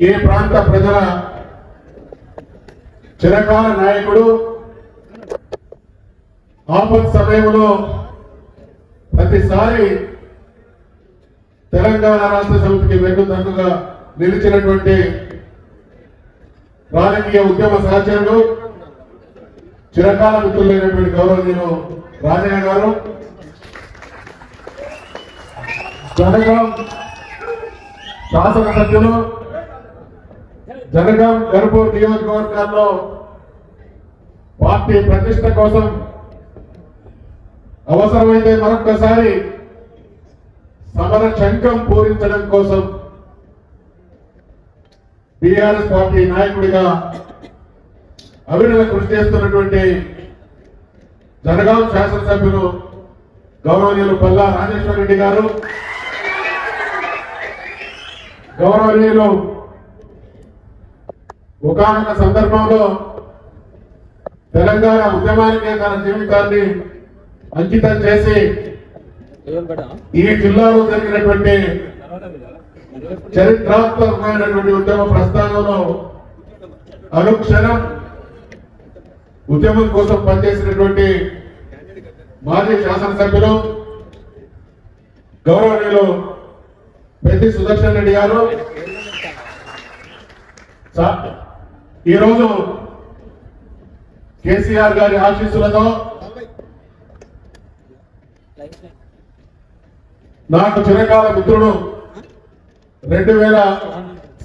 ఈ ప్రాంత ప్రజల చిరకాల నాయకుడు ఆపత్ సమయంలో ప్రతిసారి తెలంగాణ రాష్ట్ర సమితికి వెన్నుదన్నుగా నిలిచినటువంటి రాజకీయ ఉద్యమ సహచరుడు చిరకాల మిత్రులైనటువంటి గౌరవనీయులు రాజయ్య గారు జనగాం శాసనసభ్యులు జనగాం గర్భూర్ నియోజకవర్గాల్లో పార్టీ ప్రతిష్ట కోసం అవసరమైతే మరొక్కసారి సమర శంఖం పూరించడం కోసం బీఆర్ఎస్ పార్టీ నాయకుడిగా అవిరల కృషి చేస్తున్నటువంటి జనగాం శాసనసభ్యులు గౌరవనీయులు పల్లా రాజేశ్వర రెడ్డి గారు గౌరవనీయులు ఒకనొక సందర్భంలో తెలంగాణ ఉద్యమానికే తన జీవితాన్ని అంకితం చేసి ఈ జిల్లాలో జరిగినటువంటి చరిత్రాత్మకమైనటువంటి ఉద్యమ ప్రస్థానంలో అనుక్షణం ఉద్యమం కోసం పనిచేసినటువంటి మాజీ శాసనసభ్యులు గౌరవనీయులు పెద్ది సుదర్శన్ రెడ్డి గారు. ఈరోజు కేసీఆర్ గారి ఆశీస్సులతో నాకు చిరకాల మిత్రుడు రెండు వేల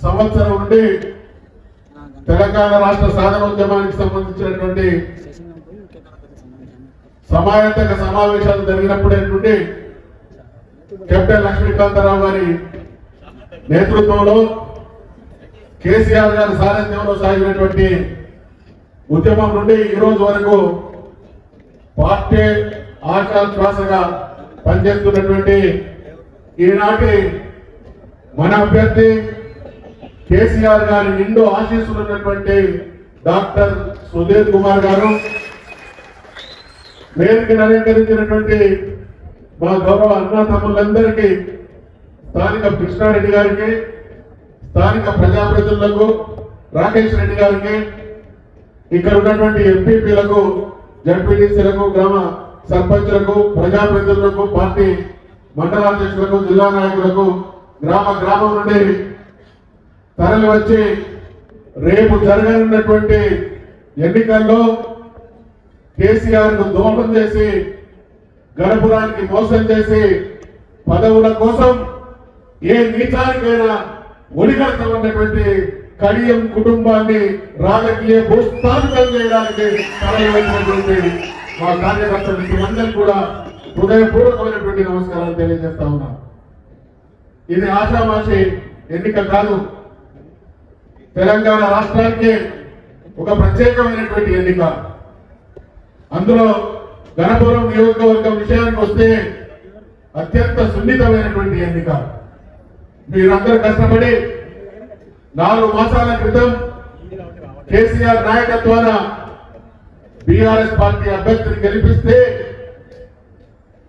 సంవత్సరం నుండి తెలంగాణ రాష్ట్ర సాధనోద్యమానికి సంబంధించినటువంటి సమాయత్తక సమావేశాలు జరిగినప్పుడే నుండి కెప్టెన్ లక్ష్మీకాంతారావు గారి నేతృత్వంలో కేసీఆర్ గారి సారథ్యంలో సాగినటువంటి ఉద్యమం నుండి ఈ రోజు వరకు పార్టీ ఆచార శ్వాసగా పనిచేస్తున్నటువంటి ఈనాటి మన అభ్యర్థి కేసీఆర్ గారి నిండు ఆశీస్సులున్నటువంటి డాక్టర్ సుధీర్ కుమార్ గారు మేరకు నవీకరించినటువంటి మా గౌరవ అన్నా తమ్ముళ్ళందరికీ స్థానిక కృష్ణారెడ్డి గారికి స్థానిక ప్రజాప్రతినిధులకు రాకేష్ రెడ్డి గారికి ఇక్కడ ఉన్నటువంటి ఎంపీపీలకు జడ్పీటీసీలకు గ్రామ సర్పంచులకు ప్రజాప్రతినిధులకు పార్టీ మండలాధ్యక్షులకు జిల్లా నాయకులకు గ్రామ గ్రామం నుండి తరలి వచ్చి రేపు జరగనున్నటువంటి ఎన్నికల్లో కేసీఆర్ను దూరం చేసి గణపురానికి మోసం చేసి పదవుల కోసం ఏ నీచానికైనా ఒడిగడతామన్నటువంటి కడియం కుటుంబాన్ని రాజకీయ భూస్థాపితం చేయడానికి తరలివచ్చినటువంటి మా కార్యకర్తలు అందరికీ కూడా హృదయపూర్వకమైనటువంటి నమస్కారాలు తెలియజేస్తా ఉన్నా. ఇది ఆషామాషి ఎన్నిక కాదు. తెలంగాణ రాష్ట్రానికి ఒక ప్రత్యేకమైనటువంటి ఎన్నిక. అందులో గణపురం నియోజకవర్గం విషయానికి వస్తే అత్యంత సున్నితమైనటువంటి ఎన్నిక. మీరందరూ కష్టపడి నాలుగు మాసాల క్రితం కేసీఆర్ నాయకత్వాన బీఆర్ఎస్ పార్టీ అభ్యర్థిని గెలిపిస్తే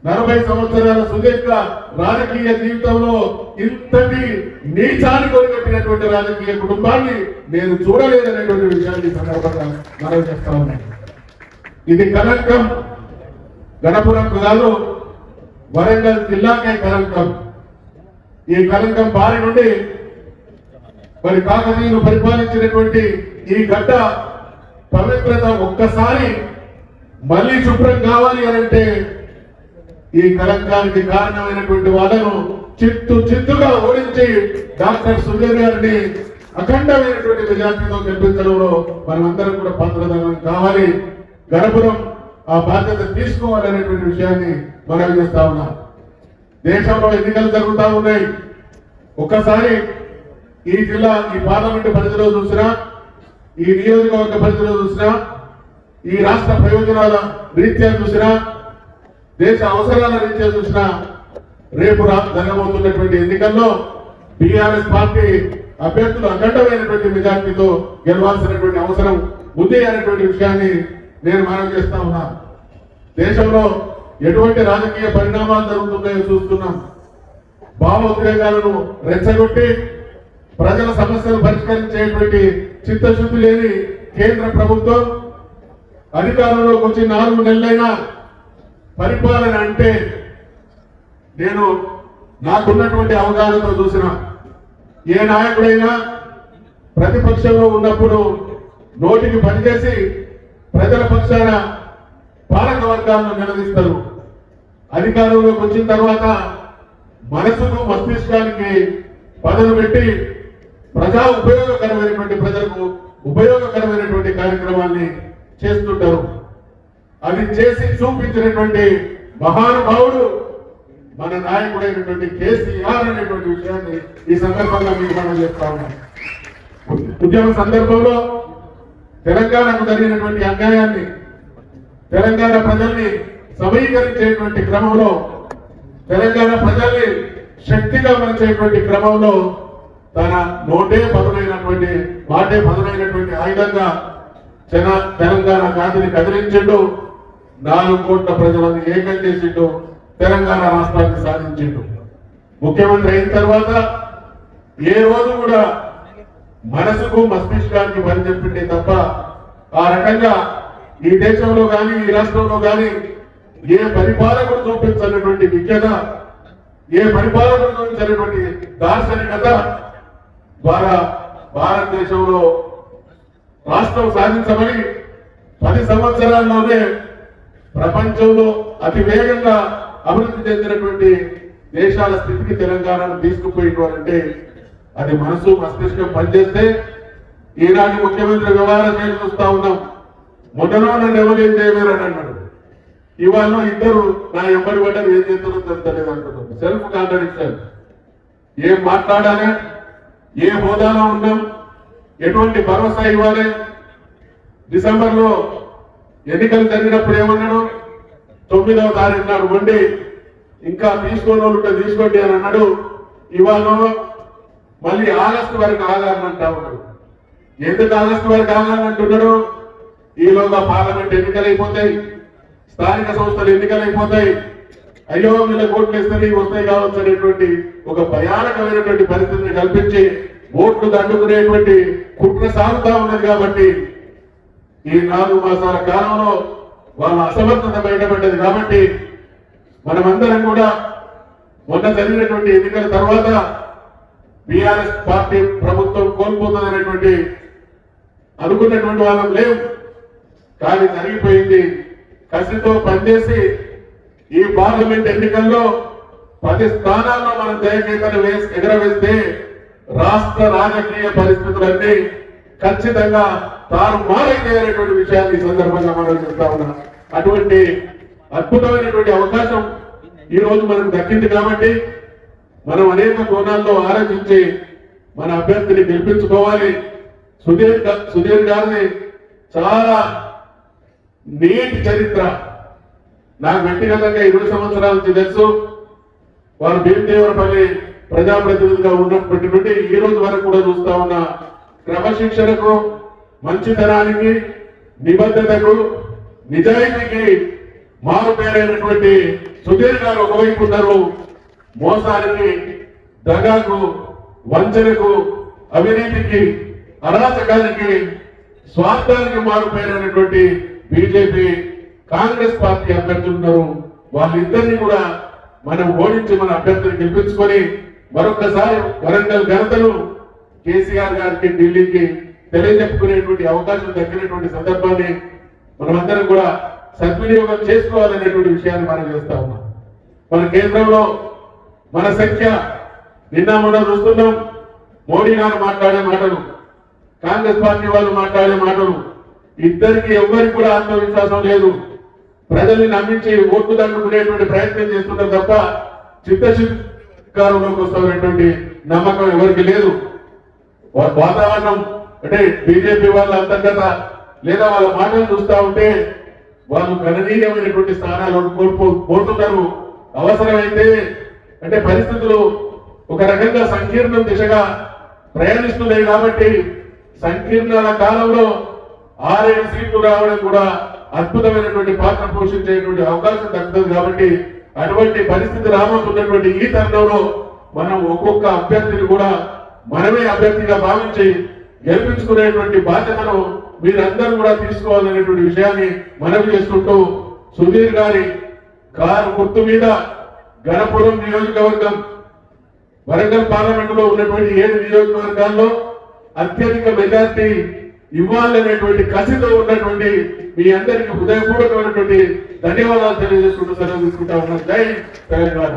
నలభై సంవత్సరాల సుదీర్ఘ రాజకీయ జీవితంలో ఇంతటి నీచాన్ని కొనిగట్టినటువంటి రాజకీయ కుటుంబాన్ని నేను చూడలేదనేటువంటి విషయాన్ని సందర్భంగా మనం చేస్తా ఉన్నాను ఇది కలంకం గణపురం కాదు వరంగల్ జిల్లాకే కలంకం ఈ కలంకం బారి నుండి మరి కాకతీయులు పరిపాలించినటువంటి ఈ గడ్డ పవిత్రత ఒక్కసారి మళ్ళీ శుభ్రం కావాలి అనంటే ఈ కలంకానికి కారణమైనటువంటి వాళ్ళను చిత్తు చిత్తుగా ఓడించి డాక్టర్ సుధీర్ గారిని అఖండమైనటువంటి మెజార్టీతో గెలిపించడంలో మనమందరం కూడా పాత్రదానం కావాలి. గణపురం ఆ బాధ్యత తీసుకోవాలనేటువంటి విషయాన్ని మనం చేస్తా ఉన్నాం. దేశంలో ఎన్నికలు జరుగుతా ఉన్నాయి. ఒక్కసారి ఈ జిల్లా ఈ పార్లమెంటు పరిధిలో చూసినా ఈ నియోజకవర్గ పరిధిలో చూసినా ఈ రాష్ట్ర ప్రయోజనాల రీత్యా చూసినా దేశ అవసరాల రీత్యా చూసినా రేపు జరగబోతున్నటువంటి ఎన్నికల్లో బీఆర్ఎస్ పార్టీ అభ్యర్థులు అఖండమైనటువంటి మెజార్టీతో గెలవాల్సినటువంటి అవసరం ఉంది అనేటువంటి విషయాన్ని నేను మనం చేస్తా ఉన్నా. దేశంలో ఎటువంటి రాజకీయ పరిణామాలు జరుగుతున్నాయో చూస్తున్నాం. భావోద్వేగాలను రెచ్చగొట్టి ప్రజల సమస్యలు పరిష్కరించేటువంటి చిత్తశుద్ధి లేని కేంద్ర ప్రభుత్వం అధికారంలోకి వచ్చి నాలుగు నెలలైనా పరిపాలన అంటే నేను నాకున్నటువంటి అవగాహనతో చూసిన ఏ నాయకుడైనా ప్రతిపక్షంలో ఉన్నప్పుడు నోటికి పనిచేసి ప్రజల పక్షాన పాలక వర్గాలను నిలదీస్తారు. అధికారంలోకి వచ్చిన తర్వాత మనసుకు మస్తిష్కానికి పదను పెట్టి ప్రజా ఉపయోగకరమైనటువంటి ప్రజలకు ఉపయోగకరమైనటువంటి కార్యక్రమాన్ని చేస్తుంటారు. అది చేసి చూపించినటువంటి మహానుభావుడు మన నాయకుడైనటువంటి కేసీఆర్ అనేటువంటి విషయాన్ని ఈ సందర్భంగా మీకు మనం చెప్తా ఉన్నాం. ఉద్యమ సందర్భంలో తెలంగాణకు జరిగినటువంటి అన్యాయాన్ని తెలంగాణ ప్రజల్ని సమీకరించేటువంటి క్రమంలో తెలంగాణ ప్రజల్ని శక్తిగా మలిచేటువంటి క్రమంలో తన నోటే పదునైనటువంటి మాటే పదునైనటువంటి ఆయుధంగా జన తెలంగాణ గాంధీని కదిలించిండు నాలుగు కోట్ల ప్రజలను ఏకం చేసిండు తెలంగాణ రాష్ట్రాన్ని సాధించిండు. ముఖ్యమంత్రి అయిన తర్వాత ఏ రోజు కూడా మనసుకు మస్తిష్కానికి పని చెప్పిండే తప్ప ఆ రకంగా ఈ దేశంలో కానీ ఈ రాష్ట్రంలో కానీ ఏ పరిపాలకుడు చూపించినటువంటి విజ్ఞత ఏ పరిపాలకుడు చూపించినటువంటి దార్శనికత ద్వారా భారతదేశంలో రాష్ట్రం సాధించమని పది సంవత్సరాల్లోనే ప్రపంచంలో అతి వేగంగా అభివృద్ధి చెందినటువంటి దేశాల స్థితికి తెలంగాణను తీసుకుపోయినవారంటే అది మనసు మస్తిష్కం పనిచేస్తే ఈనాటి ముఖ్యమంత్రి వ్యవహారం చేసి చూస్తా ఉన్నాం. మొదలో నన్ను ఎవరు ఏం చేయలేరు అన్నాడు. ఇవాళ ఇద్దరు నా ఎంబడి పడ్డారు ఏం చేస్తున్నారో తెలుస్తలేదు అంటున్నారు సెల్ఫ్ కాంట్రడిక్షన్ ఏం మాట్లాడాలి? ఏ హోదాలో ఉన్నాం? ఎటువంటి భరోసా ఇవ్వాలి? డిసెంబర్లో ఎన్నికలు జరిగినప్పుడు ఏమన్నాడు? తొమ్మిదవ తారీఖు నాడు వండి ఇంకా తీసుకోని వాళ్ళు తీసుకోండి అని అన్నాడు. ఇవాళ మళ్ళీ ఆగస్టు వరకు ఆగాలంటా ఉన్నాడు. ఎందుకు ఆగస్టు వరకు ఆగాలంటున్నాడు? ఈలోగా పార్లమెంట్ ఎన్నికలు అయిపోతాయి స్థానిక సంస్థలు ఎన్నికలైపోతాయి. అయ్యో వీళ్ళ ఓట్లు ఇస్తే వస్తాయి కావచ్చు అనేటువంటి ఒక భయానకమైనటువంటి పరిస్థితిని కల్పించి ఓట్లు దండుకునేటువంటి కుట్ర సాగుతా ఉన్నది కాబట్టి ఈ నాలుగు మాసాల కాలంలో వాళ్ళ అసమర్థత బయటపడ్డది కాబట్టి మనమందరం కూడా మొన్న జరిగినటువంటి ఎన్నికల తర్వాత బీఆర్ఎస్ పార్టీ ప్రభుత్వం కోల్పోతుందనేటువంటి అనుకున్నటువంటి వాళ్ళం లేవు కానీ జరిగిపోయింది కసితో పనిచేసి ఈ పార్లమెంట్ ఎన్నికల్లో పది స్థానాల్లో మనం జయకేతను వేసి ఎగరవేస్తే రాష్ట్ర రాజకీయ పరిస్థితులన్నీ ఖచ్చితంగా తాను విషయాన్ని ఈ సందర్భంగా మనం చెప్తా ఉన్నాం. అటువంటి అద్భుతమైనటువంటి అవకాశం ఈ రోజు మనకు దక్కింది కాబట్టి మనం అనేక కోణాల్లో ఆలోచించి మన అభ్యర్థిని గెలిపించుకోవాలి. సుధీర్ సుధీర్ గారిని చాలా నీటి చరిత్ర. నాకు వ్యక్తిగతంగా ఇరవై సంవత్సరాల నుంచి తెలుసు. వారు భీమదేవరపల్లి ప్రజాప్రతినిధిగా ఉన్నప్పటి నుండి ఈ రోజు వరకు కూడా చూస్తా ఉన్న క్రమశిక్షణకు మంచితనానికి నిబద్ధతకు నిజాయితీకి మారు పేరైనటువంటి సుధీర్ గారు ఒకవైపు ఉన్నారు. మోసానికి దగాకు వంచనకు అవినీతికి అరాచకానికి స్వార్థానికి మారు పేరైనటువంటి బీజేపీ కాంగ్రెస్ పార్టీ అభ్యర్థులు ఉన్నారు. వాళ్ళిద్దరిని కూడా మనం ఓడించి మన అభ్యర్థిని గెలిపించుకొని మరొకసారి వరంగల్ ఘనతను కేసీఆర్ గారికి ఢిల్లీకి తెలియజెప్పుకునేటువంటి అవకాశం దక్కినటువంటి సందర్భాన్ని మనమందరం కూడా సద్వినియోగం చేసుకోవాలనేటువంటి విషయాన్ని మనం చేస్తా ఉన్నాం. మన కేంద్రంలో మన సంఖ్య నిన్న మొన్న చూస్తున్నాం. మోడీ గారు మాట్లాడే మాటలు కాంగ్రెస్ పార్టీ వాళ్ళు మాట్లాడే మాటలు ఇద్దరికి ఎవరికి కూడా ఆత్మవిశ్వాసం లేదు. ప్రజల్ని నమ్మించి ఓట్లు దండుకునేటువంటి ప్రయత్నం చేస్తున్నారు తప్ప చిత్తశుద్ధికారంలోకి వస్తున్నటువంటి నమ్మకం ఎవరికి లేదు. వాతావరణం అంటే బీజేపీ వాళ్ళ అంతర్గత లేదా వాళ్ళ మాటలు చూస్తా ఉంటే వాళ్ళు గణనీయమైనటువంటి స్థానాలు కోల్పో కోరుతున్నారు అవసరమైతే అంటే పరిస్థితులు ఒక రకంగా సంకీర్ణం దిశగా ప్రయాణిస్తున్నాయి కాబట్టి సంకీర్ణాల కాలంలో ఆరేడు సీట్లు రావడం కూడా అద్భుతమైనటువంటి పాత్ర పోషించేటువంటి అవకాశం దక్కుతుంది కాబట్టి అటువంటి పరిస్థితి రాబోతున్నటువంటి ఈ తరుణంలో మనం ఒక్కొక్క అభ్యర్థిని కూడా మనమే అభ్యర్థిగా భావించి గెలిపించుకునేటువంటి బాధ్యతను మీరందరూ కూడా తీసుకోవాలనేటువంటి విషయాన్ని మనవి చేసుకుంటూ సుధీర్ గారి కారు గుర్తు మీద గణపురం నియోజకవర్గం వరంగల్ పార్లమెంట్లో ఉన్నటువంటి ఏడు నియోజకవర్గాల్లో అత్యధిక మెజార్టీ ఇవ్వాలనేటువంటి కసితో ఉన్నటువంటి మీ అందరికి హృదయపూర్వకమైనటువంటి ధన్యవాదాలు తెలియజేసుకుంటూ సెలవు తీసుకుంటా ఉన్నాను. జై తెలంగాణ